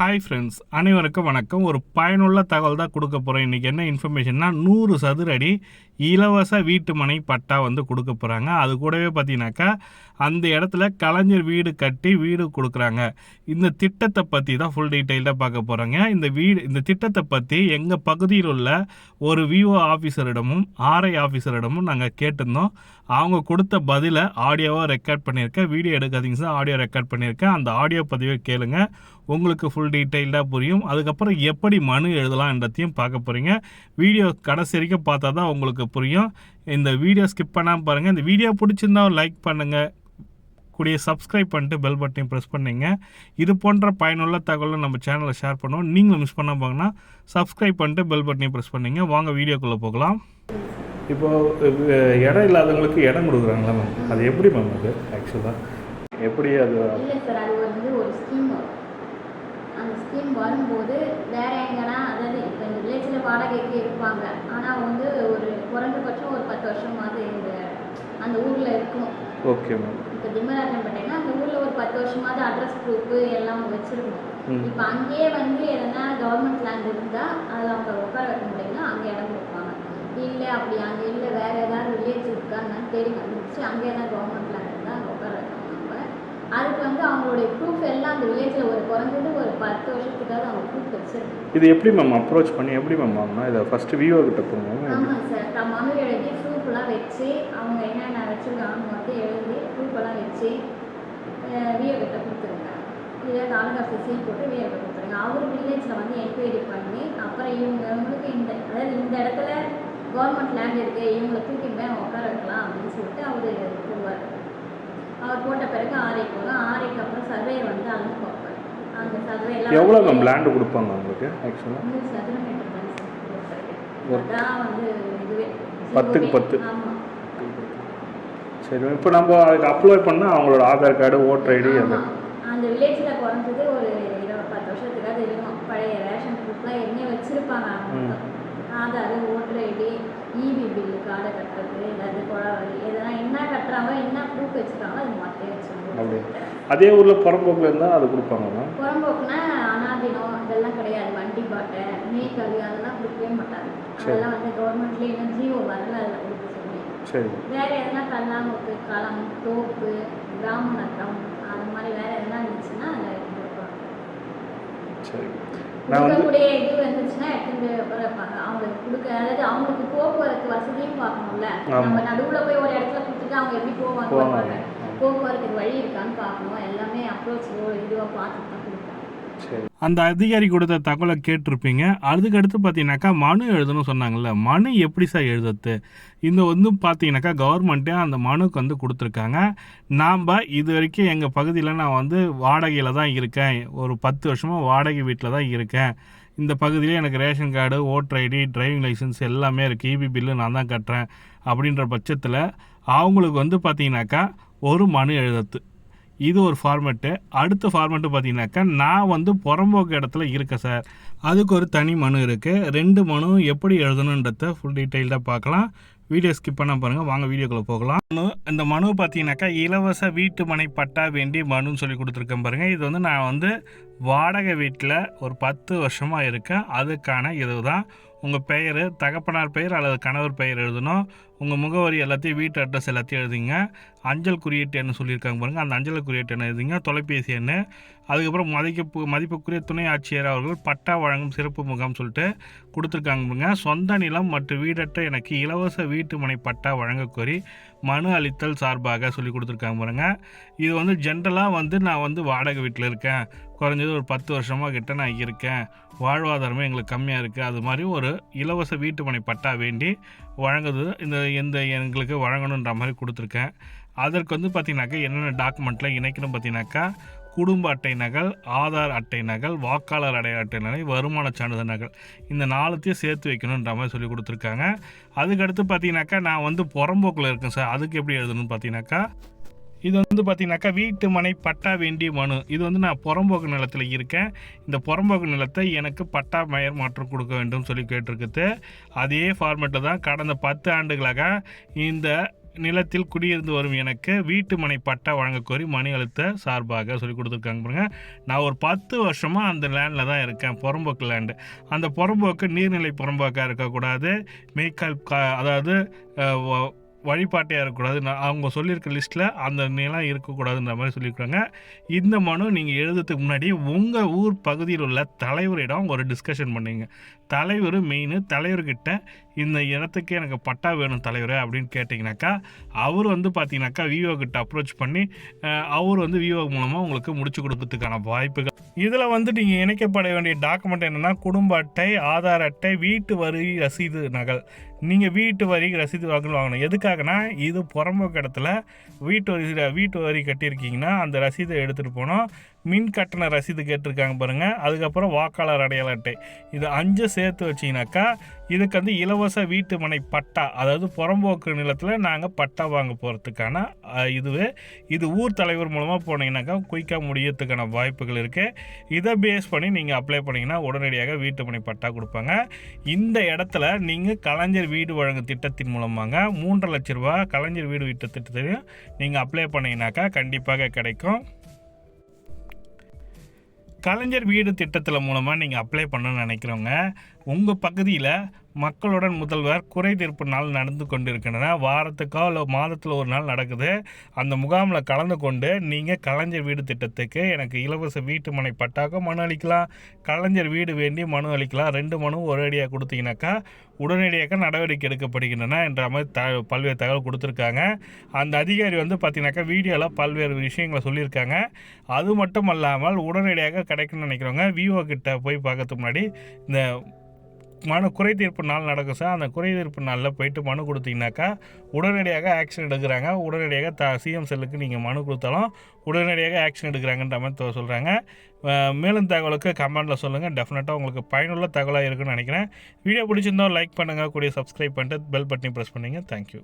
Hi friends அனைவருக்கும் வணக்கம். ஒரு பயனுள்ள தகவல் தான் கொடுக்க போகிறேன் இன்றைக்கி என்ன இன்ஃபர்மேஷன்னா நூறு சதுரடி இலவச வீட்டு மனை பட்டா வந்து கொடுக்க போகிறாங்க அது கூடவே பார்த்தீங்கன்னாக்கா அந்த இடத்துல கலைஞர் வீடு கட்டி வீடு கொடுக்குறாங்க. இந்த திட்டத்தை பற்றி தான் ஃபுல் டீட்டெயில்டாக பார்க்க போகிறாங்க இந்த வீடு இந்த திட்டத்தை பற்றி எங்கள் பகுதியில் உள்ள ஒரு விஓ ஆஃபீஸரிடமும் ஆர்ஐ ஆஃபீஸரிடமும் நாங்கள் கேட்டிருந்தோம். அவங்க கொடுத்த பதிலை ஆடியோவாக ரெக்கார்ட் பண்ணியிருக்கேன். வீடியோ எடுக்காதீங்க சார் ஆடியோ ரெக்கார்ட் பண்ணியிருக்கேன். அந்த ஆடியோ பதிவை கேளுங்க. உங்களுக்கு ஃபுல் டீட்டெயில்டாக புரியும். அதுக்கப்புறம் எப்படி மனு எழுதலாம் என்றதையும் பார்க்க போகிறீங்க வீடியோ கடைசி வரைக்கும் பார்த்தா தான் உங்களுக்கு புரியும். இந்த வீடியோ ஸ்கிப் பண்ணாமல் பாருங்கள் இந்த வீடியோ பிடிச்சிருந்தா லைக் பண்ணுங்கள் கூடிய சப்ஸ்கிரைப் பண்ணிட்டு பெல் பட்டனையும் ப்ரெஸ் பண்ணிங்க. இது போன்ற பயனுள்ள தகவலை நம்ம சேனலில் ஷேர் பண்ணுவோம். நீங்களும் மிஸ் பண்ண போங்கன்னா சப்ஸ்கிரைப் பண்ணிட்டு பெல் பட்டனையும் ப்ரெஸ் பண்ணிங்க. வாங்க வீடியோக்குள்ளே போகலாம். இப்போ இடம் இல்லாதவங்களுக்கு இடம் கொடுக்குறாங்களா மேம் அது எப்படி மேம் அது ஆக்சுவலாக எப்படி அது? இல்லை சார் அது வந்து ஒரு ஸ்கீம் வரும். அந்த ஸ்கீம் வரும்போது வேற எங்கன்னா அதாவது இப்போ இந்த வில்லேஜில் வாடகைக்கு இருப்பாங்க ஆனால் வந்து ஒரு குறைந்தபட்சம் ஒரு பத்து வருஷமாவது இந்த அந்த ஊரில் இருக்கணும் ஓகே மேம் இப்போ திம்மராஜன்பேட்டைனா அந்த ஊரில் ஒரு பத்து வருஷமாவது அட்ரஸ் ப்ரூஃபு எல்லாம் வச்சுருக்கணும். ம். இப்போ அங்கேயே வந்து எதனா கவர்மெண்ட் லேண்ட் இருந்தால் அதில் அவங்க உட்கார வைக்க முடியும்னா அங்கே இடம் கொடுப்பாங்க. இல்லை அப்படி அங்கே இல்லை வேறு ஏதாவது வில்லேஜ் இருக்கான்னு தேடி கண்டுபிடிச்சி அங்கே ஏதாவது கவர்மெண்ட் லேண்ட் இருந்தால் அங்கே உட்கார வைப்பாங்க அதுக்கு வந்து அவங்களுடைய ப்ரூஃப் எல்லாம் அந்த வில்லேஜில் ஒரு குறைஞ்சது ஒரு பத்து வருஷத்துக்காவது அவங்க ப்ரூஃப் வச்சிருக்கணும். இது எப்படி மேம் அப்ரோச் பண்ணி எப்படி மேம் வாங்கினா இதை ஃபஸ்ட்டு விவோ கிட்ட போகணும். ஆமாம் சார் நான் மனு எழுதி ப்ரூஃப்லாம் வச்சு அவங்க என்னென்ன வச்சுருக்காங்க மட்டும் எழுதி ப்ரூஃபெல்லாம் வச்சு விஏ கிட்ட கொடுத்துருங்க. இதை தாலுகா சீல் போட்டு விஏ கிட்ட கொடுத்துருங்க. அவர் வில்லேஜில் வந்து என்கொயரி பண்ணி அப்புறம் இவங்க இவங்களுக்கு இந்த அதாவது இந்த இடத்துல கவர்மெண்ட் லேண்ட் இருக்குது இவங்களை தூக்கி போய் உட்கார வைக்கலாம் அப்படின்னு சொல்லிட்டு அவர் போடுவார். அவர் போட்ட பிறகு ஆரைக்கு போகும் ஆரைக்கு அப்புறம் சர்வேயர் வந்து அளந்து பார்ப்பார். அந்த சர்வே எவ்வளோ மேம் லேண்டு கொடுப்பாங்க உங்களுக்கு ஆக்சுவலாக சதுர மீட்டர் தான் சார் அதான் வந்து இதுவே. பத்துக்கு பத்து. ஆமாம் சரி இப்போ நம்ம அதுக்கு அப்ளை பண்ணால் அவங்களோட ஆதார் கார்டு ஓட்டர் ஐடி அந்த ஆமா. அந்த. வில்லேஜில் குறைஞ்சது ஒரு இருபது பத்து வருஷத்துக்காவது இருக்கணும் பழைய ரேஷன் ப்ரூஃப்லாம் எண்ணெய் வச்சுருப்பாங்க. Aadhaar voter ID EB bill கார்டை கட்டுறது ஏதாவது குழாவரி எதனா என்ன கட்டுறாங்க என்ன ப்ரூஃப் வச்சுருக்காங்களோ அது அப்படி. வச்சுருக்கோம் அதே ஊரில் புறம்போக்கு இருந்தால் அது கொடுப்பாங்க புறம்போக்குனா அனாதினம் இதெல்லாம் கிடையாது. வண்டி பாட்டை மேய்க்கல் அதெல்லாம் கொடுக்கவே மாட்டாங்க. அதெல்லாம் வந்து கவர்மெண்ட்லேயே இன்னும் ஜியோ வரல அதில் சொல்லி சரி. வேற எதனா கல்லாமுத்து களம் தோப்பு நட்டம் அந்த மாதிரி வேற எதனா இருந்துச்சுன்னா அதில் கொடுப்பாங்க சரி. நான் வந்து கொடுக்கக்கூடிய இது வந்துச்சுன்னா எடுத்துட்டு போய் வைப்பாங்க அவங்களுக்கு கொடுக்க அதாவது அவங்களுக்கு போக்குவரத்து வசதியும் பார்க்கணும்ல. நம்ம நடுவுல போய் ஒரு இடத்துல கொடுத்துட்டு அவங்க எப்படி போவாங்க போக்குவரத்துக்கு வழி இருக்கான்னு பார்க்கணும். எல்லாமே அப்ரோச் இதுவாக பார்த்துட்டு தான் அந்த அதிகாரி கொடுத்த தகவலை கேட்டிருப்பீங்க. அதுக்கு அடுத்து பார்த்தீங்கன்னாக்கா மனு எழுதணும் சொன்னாங்கல்ல. மனு எப்படி சார் எழுதுறது? இந்த வந்து பார்த்தீங்கன்னாக்கா கவர்மெண்ட்டே அந்த மனுக்கு வந்து கொடுத்துருக்காங்க. நாம் இது வரைக்கும் எங்கள் பகுதியில் நான் வந்து வாடகையில் தான் இருக்கேன். ஒரு பத்து வருஷமாக வாடகை வீட்டில் தான் இருக்கேன். இந்த பகுதியில் எனக்கு ration card voter ID driving licence எல்லாமே இருக்குது இபி பில்லு நான் தான் கட்டுறேன். அப்படின்ற பட்சத்தில் அவங்களுக்கு வந்து பார்த்தீங்கன்னாக்கா ஒரு மனு எழுதத்து இது ஒரு ஃபார்மெட்டு அடுத்த ஃபார்மெட்டு பார்த்தீங்கன்னாக்கா நான் வந்து புறம்போக்கு இடத்துல இருக்கேன் சார் அதுக்கு ஒரு தனி மனு இருக்குது ரெண்டு மனு எப்படி எழுதணுன்றத ஃபுல் டீட்டெயில்டாக பார்க்கலாம். வீடியோ ஸ்கிப் பண்ண பாருங்கள் வாங்க வீடியோக்குள்ளே போகலாம். மனு இந்த மனு பார்த்தீங்கன்னாக்கா இலவச வீட்டு மனை பட்டா வேண்டி மனுன்னு சொல்லி கொடுத்துருக்கேன் பாருங்கள் இது வந்து நான் வந்து வாடகை வீட்டில் ஒரு பத்து வருஷமாக இருக்கேன். அதுக்கான இதுதான். உங்கள் பெயர் தகப்பனார் பெயர் அல்லது கணவர் பெயர் எழுதணும். உங்கள் முகவரி எல்லாத்தையும் வீட்டு அட்ரஸ் எல்லாத்தையும் எழுதிங்க. அஞ்சல் குறியீட்டு எண்ணு சொல்லியிருக்காங்க பாருங்கள் அந்த அஞ்சல் குறியீட்டு எண்ணை எழுதிங்க. தொலைபேசி எண்ணு. அதுக்கப்புறம் மதிப்பு மதிப்புக்குரிய துணை ஆட்சியர் அவர்கள் பட்டா வழங்கும் சிறப்பு முகாம் சொல்லிட்டு கொடுத்துருக்காங்க பாருங்க. சொந்த நிலம் மற்றும் வீடற்ற எனக்கு இலவச வீட்டு மனை பட்டா வழங்கக்கோரி மனு அளித்தல் சார்பாக சொல்லி கொடுத்துருக்காங்க பாருங்க. இது வந்து ஜென்ரலாக வந்து நான் வந்து வாடகை வீட்டில் இருக்கேன். குறைஞ்சது ஒரு பத்து வருஷமாக கிட்ட நான் இருக்கேன். வாழ்வாதாரமே எங்களுக்கு கம்மியாக இருக்குது அது மாதிரி ஒரு இலவச வீட்டுமனை பட்டா வேண்டி வழங்குது. இந்த இந்த எங்களுக்கு வழங்கணுன்ற மாதிரி கொடுத்துருக்கேன். அதற்கு வந்து பார்த்திங்கனாக்கா என்னென்ன டாக்குமெண்ட்டில் இணைக்கணும் பார்த்தீங்கன்னாக்கா குடும்ப அட்டை நகல் ஆதார் அட்டை நகல் வாக்காளர் அடையாள அட்டை நகல் வருமான சான்றிதழ் நகல். இந்த நாலுத்தையும் சேர்த்து வைக்கணுன்ற மாதிரி சொல்லி கொடுத்துருக்காங்க. அதுக்கடுத்து பார்த்தீங்கன்னாக்கா நான் வந்து புறம்போக்கில் இருக்கேன் சார். அதுக்கு எப்படி எழுதணும்னு பார்த்தீங்கன்னாக்கா இது வந்து பார்த்திங்கனாக்கா வீட்டு மனை பட்டா வேண்டிய மனு. இது வந்து நான் புறம்போக்கு நிலத்தில் இருக்கேன். இந்த புறம்போக்கு நிலத்தை எனக்கு பட்டா மயர் மாற்றம் கொடுக்க வேண்டும் சொல்லி கேட்டிருக்குது. அதே ஃபார்மேட்டில் தான் கடந்த பத்து ஆண்டுகளாக இந்த நிலத்தில் குடியிருந்து வரும் எனக்கு வீட்டு மனை பட்டா வழங்க கோரி மணி அழுத்த சார்பாக சொல்லி கொடுத்துருக்காங்க பாருங்க. நான் ஒரு பத்து வருஷமாக அந்த லேண்டில் தான் இருக்கேன் புறம்போக்கு லேண்டு அந்த புறம்போக்கு நீர்நிலை புறம்போக்காக இருக்கக்கூடாது. மேய்க்கால் கா அதாவது வழிபாட்டையாக இருக்கக்கூடாது. நான் அவங்க சொல்லியிருக்க லிஸ்ட்டில் அந்த நிலம் இருக்கக்கூடாதுன்ற மாதிரி சொல்லியிருக்காங்க இந்த மனு நீங்கள் எழுதுறதுக்கு முன்னாடி உங்கள் ஊர் பகுதியில் உள்ள தலைவரிடம் ஒரு டிஸ்கஷன் பண்ணிங்க. தலைவர் மெயின் தலைவர்கிட்ட இந்த இடத்துக்கு எனக்கு பட்டா வேணும் தலைவர் அப்படின்னு கேட்டிங்கனாக்கா அவர் வந்து பார்த்தீங்கன்னாக்கா விவோ கிட்ட அப்ரோச் பண்ணி அவர் வந்து விவோ மூலமாக உங்களுக்கு முடிச்சு கொடுக்கறதுக்கான வாய்ப்புகள் இதில் வந்து நீங்கள் இணைக்கப்பட வேண்டிய டாக்குமெண்ட் என்னென்னா குடும்ப அட்டை ஆதார் அட்டை வீட்டு வரி ரசீது நகல். நீங்கள் வீட்டு வரி ரசீது நகல் வாங்கணும். எதுக்காகனா இது புறம்போக்கு இடத்துல வீட்டு வரி வீட்டு வரி கட்டியிருக்கீங்கன்னா அந்த ரசீதை எடுத்துகிட்டு போனோம் மின் கட்டண ரசீது கேட்டிருக்காங்க பாருங்கள் அதுக்கப்புறம் வாக்காளர் அடையாள அட்டை. இது அஞ்சு சேர்த்து வச்சிங்கனாக்கா இதுக்கு வந்து இலவச வீட்டு மனை பட்டா அதாவது புறம்போக்கு நிலத்தில் நாங்கள் பட்டா வாங்க போகிறதுக்கான இதுவே. இது ஊர் தலைவர் மூலமாக போனீங்கன்னாக்கா குயிக்காக முடியறதுக்கான வாய்ப்புகள் இருக்குது இதை பேஸ் பண்ணி நீங்கள் அப்ளை பண்ணிங்கன்னா உடனடியாக வீட்டு மனை பட்டா கொடுப்பாங்க. இந்த இடத்துல நீங்கள் கலைஞர் வீடு வழங்கும் திட்டத்தின் மூலமாக மூன்றரை லட்ச ரூபா கலைஞர் வீடு வீட்டு திட்டத்தையும் நீங்கள் அப்ளை பண்ணிங்கனாக்கா கண்டிப்பாக கிடைக்கும். கலைஞர் வீடு திட்டத்தில் மூலமாக நீங்கள் அப்ளை பண்ணணும்னு நினைக்கிறவங்க உங்கள் பகுதியில் மக்களுடன் முதல்வர் குறை தீர்ப்பு நாள் நடந்து கொண்டிருக்கின்றன. வாரத்துக்கோ இல்லை மாதத்தில் ஒரு நாள் நடக்குது. அந்த முகாமில் கலந்து கொண்டு நீங்கள் கலைஞர் வீடு திட்டத்துக்கு எனக்கு இலவச வீட்டு மனை பட்டாக்க மனு அளிக்கலாம். கலைஞர் வீடு வேண்டி மனு அளிக்கலாம். ரெண்டு மனு ஒரேடியாக கொடுத்தீங்கன்னாக்கா உடனடியாக நடவடிக்கை எடுக்கப்படுகின்றன என்ற மாதிரி த பல்வேறு தகவல் கொடுத்துருக்காங்க. அந்த அதிகாரி வந்து பார்த்தீங்கன்னாக்கா வீடியோவில் பல்வேறு விஷயங்களை சொல்லியிருக்காங்க. அது மட்டும் அல்லாமல் உடனடியாக கிடைக்கணும்னு நினைக்கிறவங்க விவோ கிட்ட போய் பார்க்கறதுக்கு முன்னாடி இந்த மனு குறை தீர்ப்பு நாள் நடக்கும் சார். அந்த குறை தீர்ப்பு நாளில் போயிட்டு மனு கொடுத்தீங்கன்னாக்கா உடனடியாக ஆக்ஷன் எடுக்கிறாங்க. உடனடியாக த சிஎம் செல்லுக்கு நீங்கள் மனு கொடுத்தாலும் உடனடியாக ஆக்ஷன் எடுக்கிறாங்கன்ற மாதிரி சொல்கிறாங்க மேலும் தகவலுக்கு கமெண்டில் சொல்லுங்கள் டெஃபினட்டாக உங்களுக்கு பயனுள்ள தகவலாக இருக்குன்னு நினைக்கிறேன். வீடியோ பிடிச்சிருந்தோம் லைக் பண்ணுங்கள் கூடிய சப்ஸ்கிரைப் பண்ணிட்டு பெல் பட்டனையும் ப்ரெஸ் பண்ணுங்கள் தேங்க்யூ